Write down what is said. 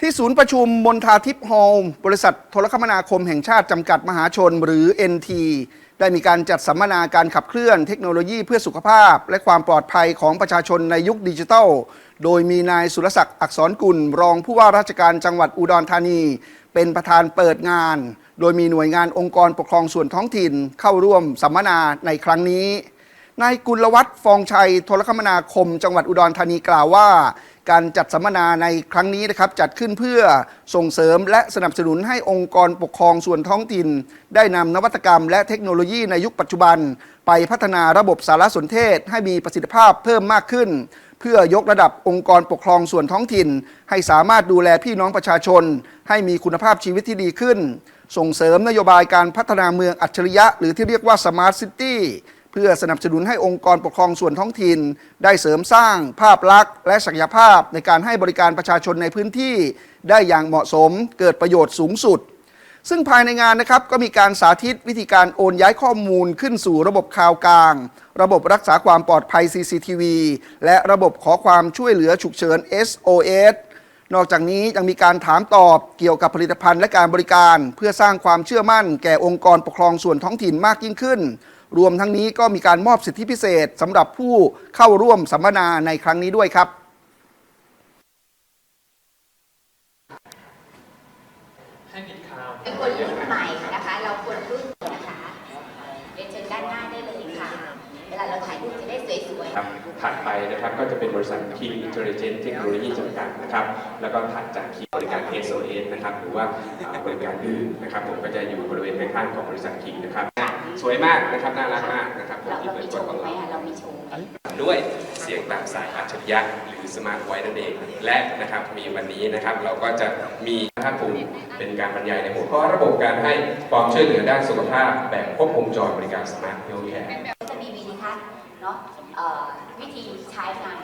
ที่ศูนย์ประชุมมนทาทิพย์ฮอลบริษัทโทรคมนาคมแห่งชาติ จำกัดมหาชนหรือ NT ได้มีการจัดสัมมนาการขับเคลื่อนเทคโนโลยีเพื่อสุขภาพ และความปลอดภัยของประชาชนในยุคดิจิทัล โดยมีนายสุรศักดิ์อักษรกุล รองผู้ว่าราชการจังหวัดอุดรธานี เป็นประธานเปิดงาน โดยมีหน่วยงานองค์กรปกครองส่วนท้องถิ่นเข้าร่วมสัมมนาในครั้งนี้นายกุลวัฒน์ฟองชัยโทรคมนาคม จังหวัดอุดรธานีกล่าวว่า การจัดสัมมนาในครั้งนี้นะครับจัดขึ้นเพื่อส่งเสริมและสนับสนุนให้องค์กรปกครองส่วนท้องถิ่น ได้นำนวัตกรรมและเทคโนโลยีในยุคปัจจุบัน ไปพัฒนาระบบสารสนเทศ ให้มีประสิทธิภาพเพิ่มมากขึ้น เพื่อยกระดับองค์กรปกครองส่วนท้องถิ่น ให้สามารถดูแลพี่น้องประชาชน ให้มีคุณภาพชีวิตที่ดีขึ้น ส่งเสริมนโยบายการพัฒนาเมืองอัจฉริยะ หรือที่เรียกว่าสมาร์ทซิตี้ เพื่อสนับสนุนให้องค์กรปกครองส่วนท้องถิ่น ได้เสริมสร้างภาพลักษณ์ และศักยภาพในการให้บริการประชาชนในพื้นที่ได้อย่างเหมาะสมเกิดประโยชน์สูงสุด ซึ่งภายในงานนะครับก็มีการสาธิตวิธีการโอนย้ายข้อมูลขึ้นสู่ระบบคลาวกลาง ระบบรักษาความปลอดภัย CCTV และระบบขอความช่วยเหลือฉุกเฉิน SOS นอกจากนี้ยังมีการถามตอบเกี่ยวกับผลิตภัณฑ์และการบริการ เพื่อสร้างความเชื่อมั่นแก่องค์กรปกครองส่วนท้องถิ่นมากยิ่งขึ้น รวมทั้งนี้ก็มีการมอบสิทธิพิเศษสำหรับผู้เข้าร่วมสัมมนาในครั้งนี้ด้วยครับให้ผิดข่าวเป็นคนรุ่นใหม่นะคะ เราควรรุ่นนะคะเรียนเชิญด้านหน้าได้เลยค่ะ เวลาเราถ่ายรูปจะได้สวยๆ ครับถัดไปนะครับก็จะเป็นบริษัท King Intelligent Technology จำกัดนะครับ แล้วก็ถัดจาก King บริการ SOS นะครับ หรือว่าอ่าบริการอื่นนะครับ ผมก็จะอยู่บริเวณข้างๆของบริษัท King นะครับ สวยมากนะครับน่ารักมากนะครับผมเราที่เราเปิดมีกโชดว์ของไหมเราอะเรามีโชว์ด้วยเสียงตามสายอัจฉริยะหรือสมาร์ทไวนั่นเอง และนะครับมีวันนี้นะครับเราก็จะมีภาคภูมิเป็นการบรรยายในหัวข้อระบบการให้ความช่วยเหลือด้านสุขภาพ แบบครบวงจรบริการสมาร์ทเฮลท์แคร์ก็จะมีวิธีทัศน์เนาะเอ่อวิธีใช้งาน